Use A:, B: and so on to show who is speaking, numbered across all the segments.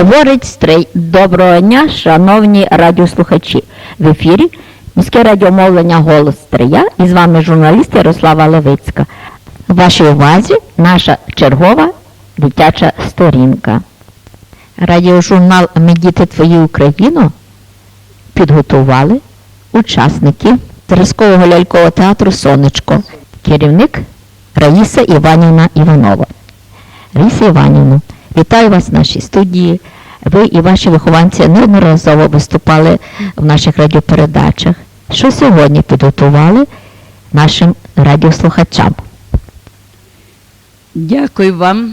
A: Говорить стрий. Доброго дня, шановні радіослухачі. В ефірі міське радіомовлення Голос Стрия і з вами журналіст Ярослава Левицька. В вашій увазі наша чергова дитяча сторінка. Радіожурнал Ми діти твої Україно підготували учасники зразкового лялькового театру Сонечко, керівник Раїса Іванівна Іванова. Раїса Іванівна, вітаю вас в нашій студії. Ви і ваші вихованці неодноразово виступали в наших радіопередачах. Що сьогодні підготували нашим радіослухачам?
B: Дякую вам.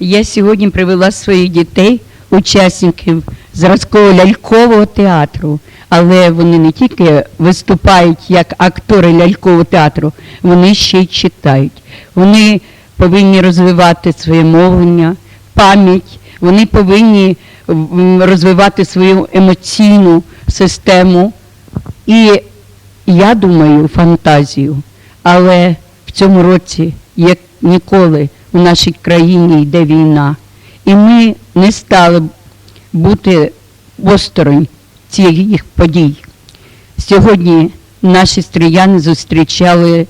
B: Я сьогодні привела своїх дітей, учасників зразкового лялькового театру. Але вони не тільки виступають як актори лялькового театру, вони ще й читають. Вони повинні розвивати своє мовлення, пам'ять, вони повинні розвивати свою емоційну систему і, я думаю, фантазію. Але в цьому році, як ніколи, у нашій країні йде війна, і ми не стали бути осторонь цих подій. Сьогодні наші стріяни зустрічали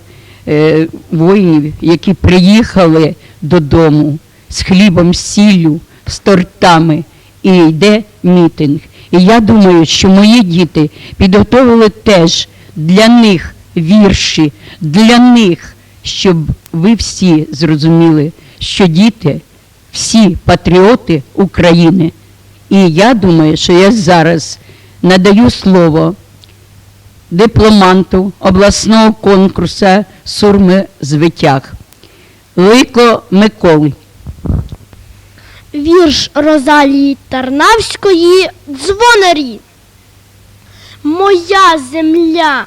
B: е, воїнів, які приїхали додому з хлібом, з сіллю, з тортами, і йде мітинг. І я думаю, що мої діти підготовили теж для них вірші, для них, щоб ви всі зрозуміли, що діти всі патріоти України. І я думаю, що я зараз надаю слово дипломанту обласного конкурсу Сурми звитяг Лико Миколи.
C: Вірш Розалії Тарнавської Дзвонарі. Моя земля,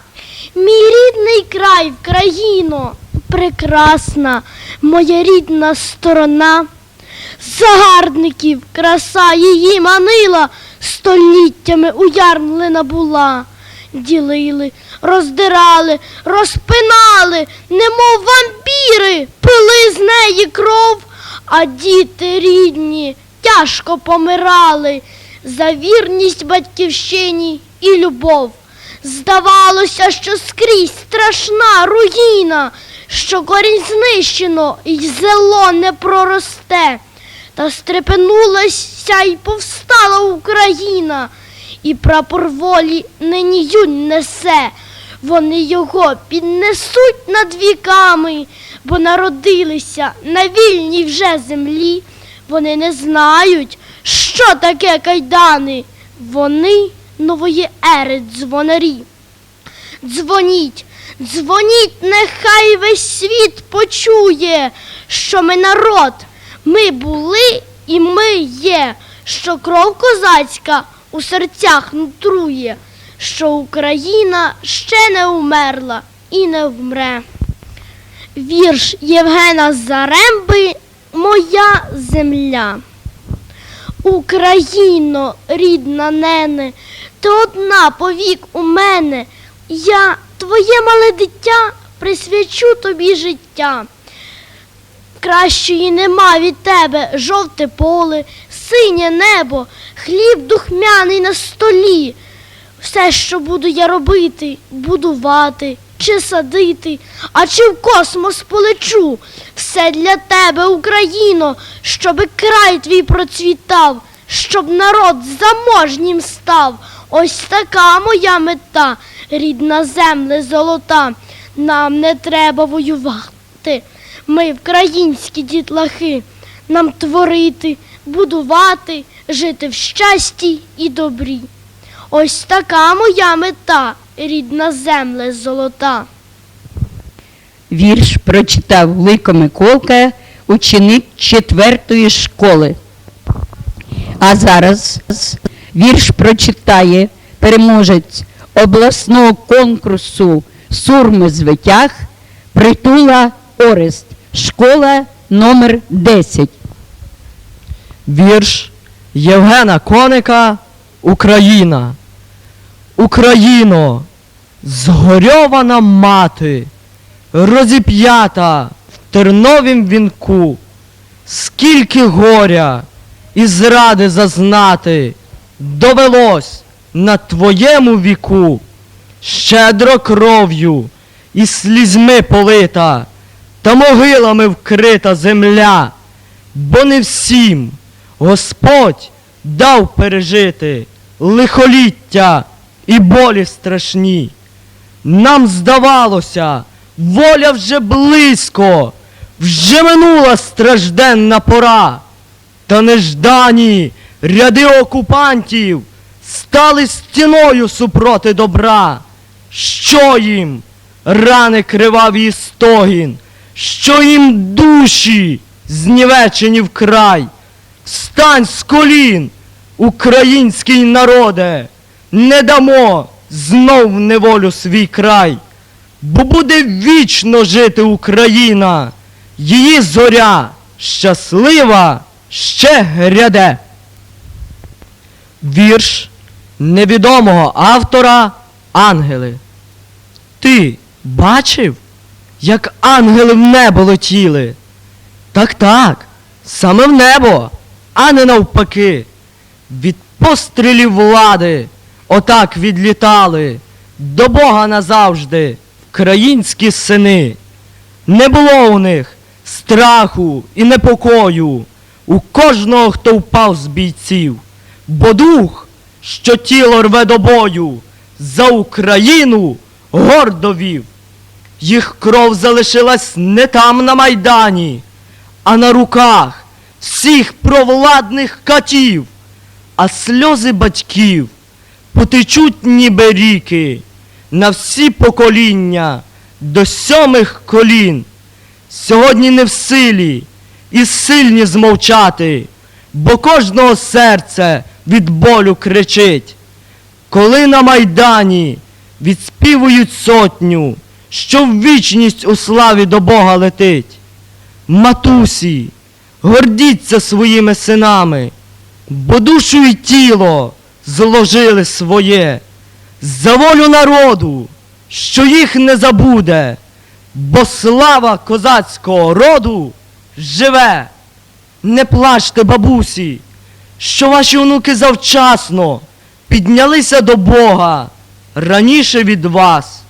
C: мій рідний край, країно, прекрасна, моя рідна сторона. Загарбників краса її манила, століттями уярмлена була. Ділили, роздирали, розпинали, немов вампіри, пили з неї кров, а діти рідні тяжко помирали за вірність батьківщині і любов. Здавалося, що скрізь страшна руїна, що корінь знищено і зело не проросте. Та стрепенулася й повстала Україна, і прапор волі нині юнь несе. Вони його піднесуть над віками, бо народилися на вільній вже землі. Вони не знають, що таке кайдани. Вони нової ери дзвонарі. Дзвоніть, дзвоніть, нехай весь світ почує, що ми народ, ми були і ми є, що кров козацька у серцях нутрує, що Україна ще не умерла і не вмре. Вірш Євгена Заремби Моя земля. Україно, рідна нене, ти одна повік у мене. Я, твоє мале дитя, присвячу тобі життя. Кращої нема від тебе жовте поле, синє небо, хліб духмяний на столі. Все, що буду я робити, будувати чи садити, а чи в космос полечу. Все для тебе, Україно, щоби край твій процвітав, щоб народ заможнім став. Ось така моя мета, рідна земле золота. Нам не треба воювати. Ми українські дітлахи. Нам творити, будувати, жити в щасті і добрі. Ось така моя мета, рідна земле золота.
B: Вірш прочитав Лико Миколка, ученик четвертої школи. А зараз вірш прочитає переможець обласного конкурсу Сурми звитяг Притула Орест, школа номер 10.
D: Вірш Євгена Коника Україна. Україно, згорьована мати, розіп'ята в терновім вінку, скільки горя і зради зазнати довелось на твоєму віку, щедро кров'ю і слізьми полита, та могилами вкрита земля, бо не всім Господь дав пережити лихоліття і болі страшні. Нам здавалося, воля вже близько, вже минула стражденна пора. Та неждані ряди окупантів стали стіною супроти добра. Що їм рани криваві і стогін, що їм душі знівечені вкрай. Встань з колін, український народе, не дамо знов неволю свій край, бо буде вічно жити Україна, її зоря щаслива ще гряде. Вірш невідомого автора Ангели. Ти бачив, як ангели в небо летіли? Так, так, саме в небо, а не навпаки. Від пострілів влади отак відлітали до Бога назавжди українські сини. Не було у них страху і непокою у кожного, хто впав з бійців, бо дух, що тіло рве до бою, за Україну гордо вів. Їх кров залишилась не там на майдані, а на руках всіх провладних катів, а сльози батьків потечуть ніби ріки на всі покоління до сьомих колін. Сьогодні не в силі і сильні змовчати, бо кожного серце від болю кричить. Коли на майдані відспівують сотню, що в вічність у славі до Бога летить. Матусі, гордіться своїми синами, бо душу і тіло зложили своє за волю народу, що їх не забуде, бо слава козацького роду живе. Не плачте, бабусі, що ваші онуки завчасно піднялися до Бога раніше від вас,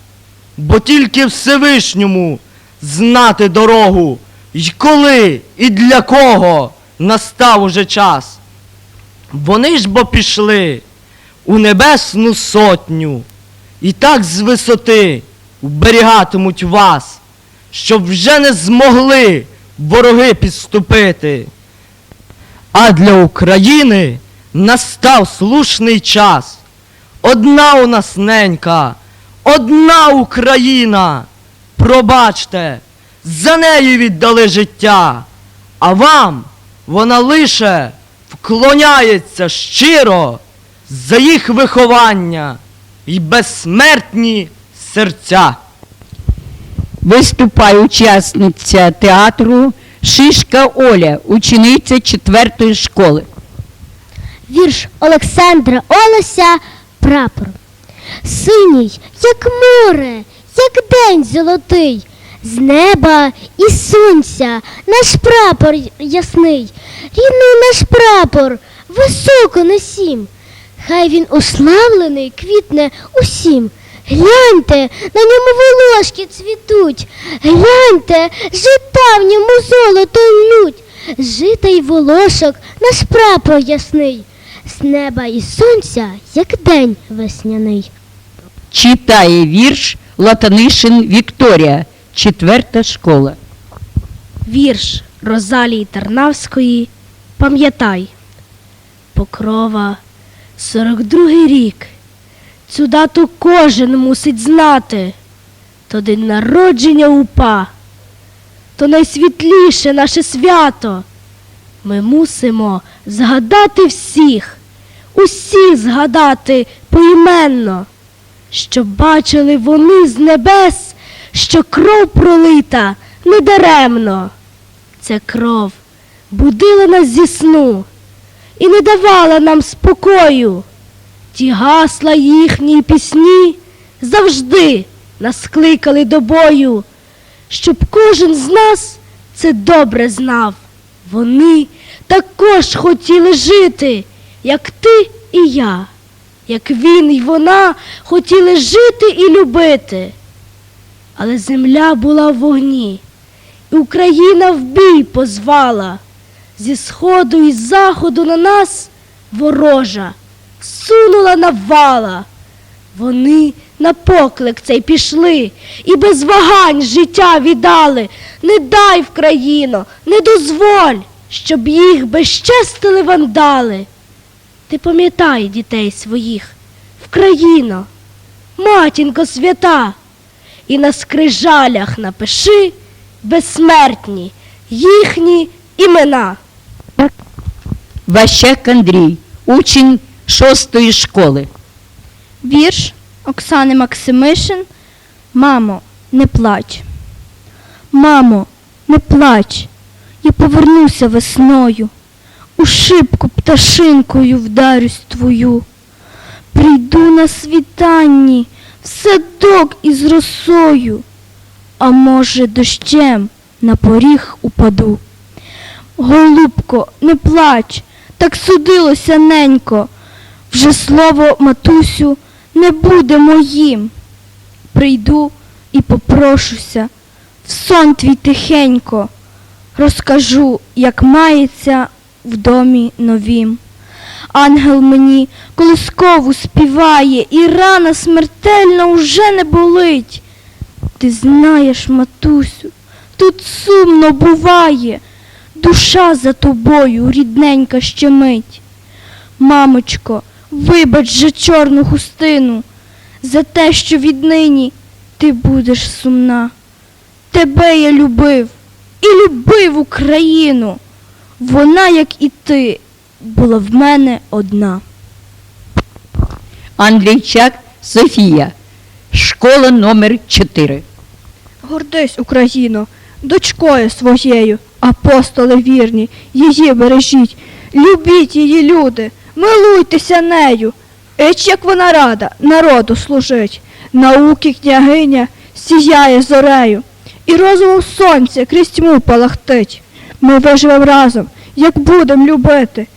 D: бо тільки Всевишньому знати дорогу, й коли і для кого настав уже час. Вони ж бо пішли у небесну сотню, і так з висоти вберігатимуть вас, щоб вже не змогли вороги підступити. А для України настав слушний час. Одна у нас ненька, одна Україна. Пробачте, за нею віддали життя, а вам вона лише вклоняється щиро за їх виховання і безсмертні серця.
B: Виступає учасниця театру Шишка Оля, учениця четвертої школи.
E: Вірш Олександра Олеся Прапор. Синій, як море, як день золотий, з неба і сонця наш прапор ясний, рідний наш прапор, високо несім. Хай він уславлений квітне усім. Гляньте, на ньому волошки цвітуть, гляньте, жита в ньому золото лють, жита й волошок наш прапор ясний, з неба і сонця, як день весняний.
B: Читає вірш Латанишин Вікторія, четверта школа.
E: Вірш Розалії Тарнавської Пам'ятай. Покрова, 42-й рік. Цю дату кожен мусить знати. То день народження упа, то найсвітліше наше свято. Ми мусимо згадати всіх, усіх згадати поіменно, щоб бачили вони з небес, що кров пролита недаремно. Ця кров будила нас зі сну і не давала нам спокою. Ті гасла їхні пісні завжди нас кликали до бою, щоб кожен з нас це добре знав.
C: Вони також хотіли жити, як ти і я, як він і вона хотіли жити і любити. Але земля була в вогні, і Україна в бій позвала. Зі сходу і заходу на нас ворожа сунула навала. Вони на поклик цей пішли і без вагань життя віддали. Не дай в країну, не дозволь, щоб їх безчестили вандали. Ти пам'ятай дітей своїх в країно, матінко свята, і на скрижалях напиши безсмертні їхні імена.
B: Ващак Андрій, учень шостої школи.
F: Вірш Оксани Максимишин Мамо, не плач. Мамо, не плач. Я повернуся весною. У шибку пташинкою вдарюсь твою. Прийду на світанні в садок із росою, а може, дощем на поріг упаду. Голубко, не плач, так судилося ненько. Вже слово матусю не буде моїм. Прийду і попрошуся в сон твій тихенько, розкажу, як мається в домі новім. Ангел мені колискову співає, і рана смертельна уже не болить. Ти знаєш, матусю, тут сумно буває, душа за тобою рідненька щемить. Мамочко, вибач же чорну хустину за те, що віднині ти будеш сумна. Тебе я любив і любив Україну. Вона, як і ти, була в мене одна.
B: Андрійчак Софія, школа номер 4.
F: Гордись, Україно, дочкою своєю, апостоли вірні, її бережіть, любіть її, люди, милуйтеся нею. Еч як вона рада народу служить, науки княгиня сіяє зорею, і розумом сонця крізь тьму палахтить. Ми виживем разом, як будем любити.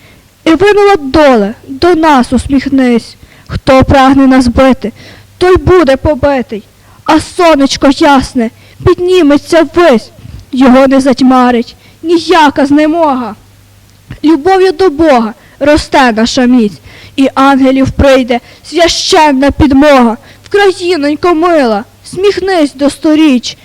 F: І винула доле, до нас усміхнись. Хто прагне нас бити, той буде побитий. А сонечко ясне підніметься ввись, його не затьмарить ніяка знемога. Любов'ю до Бога росте наша міць, і ангелів прийде священна підмога. В країнонько мила, сміхнись до сторіч.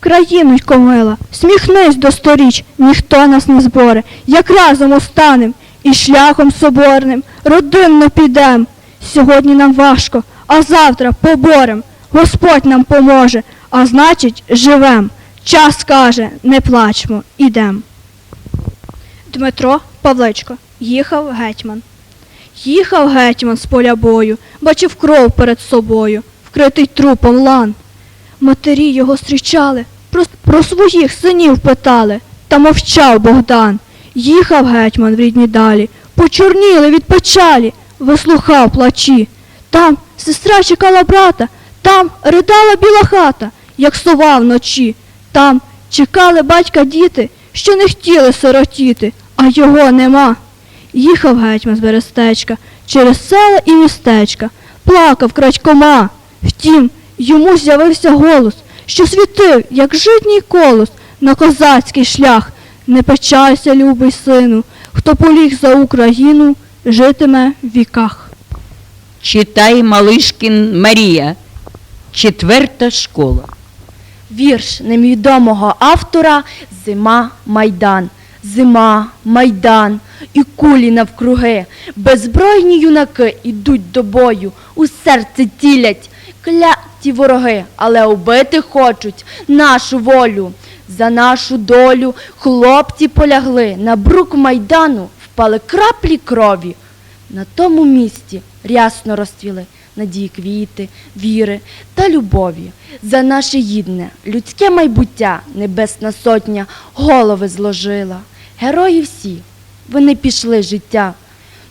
F: Країнонько мила, сміхнись до сторіч, ніхто нас не зборе, як разом устанем і шляхом соборним родинно підем. Сьогодні нам важко, а завтра поборем. Господь нам поможе, а значить, живем. Час каже, не плачмо, ідем. Дмитро Павличко їхав гетьман. Їхав гетьман з поля бою, бачив кров перед собою, вкритий трупом лан. Матері його зустрічали, про, про своїх синів питали, та мовчав Богдан. Їхав гетьман в рідні далі, почорніли від печалі, вислухав плачі. Там сестра чекала брата, там ридала біла хата, як сова вночі. Там чекали батька діти, що не хотіли сиротіти, а його нема. Їхав гетьман з берестечка через села і містечка, плакав крадькома. Втім, йому з'явився голос, що світив, як житній колос, на козацький шлях. Не печалься, любий сину, хто поліг за Україну, житиме в віках.
B: Читає Малишкін Марія, четверта школа.
G: Вірш невідомого автора Зима Майдан. Зима, майдан і кулі навкруги. Беззбройні юнаки ідуть до бою, у серце тілять кляті вороги, але убити хочуть нашу волю. За нашу долю хлопці полягли, на брук майдану впали краплі крові. На тому місці рясно розцвіли надії квіти, віри та любові. За наше гідне, людське майбуття Небесна Сотня голови зложила. Герої всі, вони пішли життя.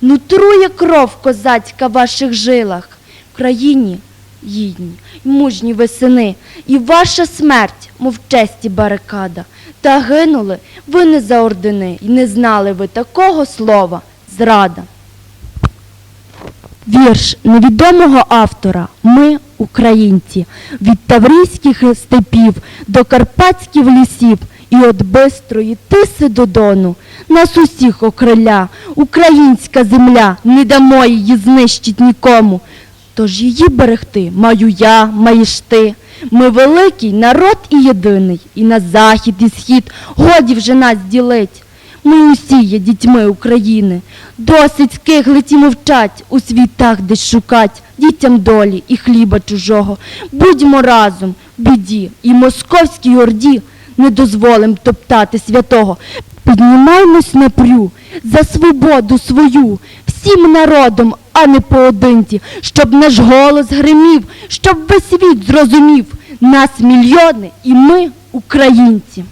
G: Нутрує кров козацька в ваших жилах. В країні гідні й мужні ви сини, і ваша смерть, мов честі барикада. Та гинули ви не за ордени, і не знали ви такого слова зрада. Вірш невідомого автора Ми українці від таврійських степів до карпатських лісів і від бистрої тиси до дону. Нас усіх окриля, українська земля, не дамо її знищить нікому. Тож її берегти маю я, маєш ти. Ми великий народ і єдиний, і на захід, і схід годі вже нас ділить. Ми усі є дітьми України. Досить скиглиті мовчать, у світах десь шукать дітям долі і хліба чужого. Будьмо разом, біді і московській орді не дозволим топтати святого. Піднімаймось напрю за свободу свою, всім народом, а не поодинці, щоб наш голос гримів, щоб весь світ зрозумів. Нас мільйони, і ми українці.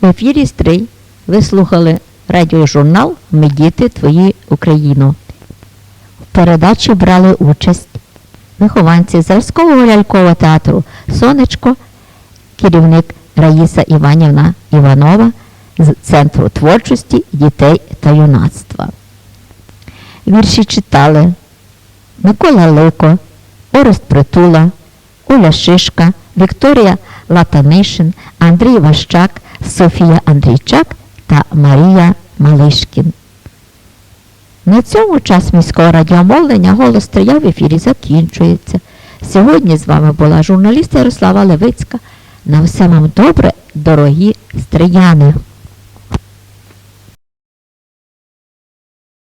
A: В ефірі Стрий ви слухали радіожурнал Ми діти твої Україно. В передачі брали участь вихованці Зарського лялькового театру Сонечко, керівник Раїса Іванівна Іванова з Центру творчості дітей та юнацтва. Вірші читали Микола Лико, Орест Притула, Оля Шишка, Вікторія Латанишин, Андрій Ващак, Софія Андрійчак та Марія Малишкін. На цьому час міського радіомовлення голос стрія в ефірі закінчується. Сьогодні з вами була журналіст Ярослава Левицька. На все вам добре, дорогі стрияни!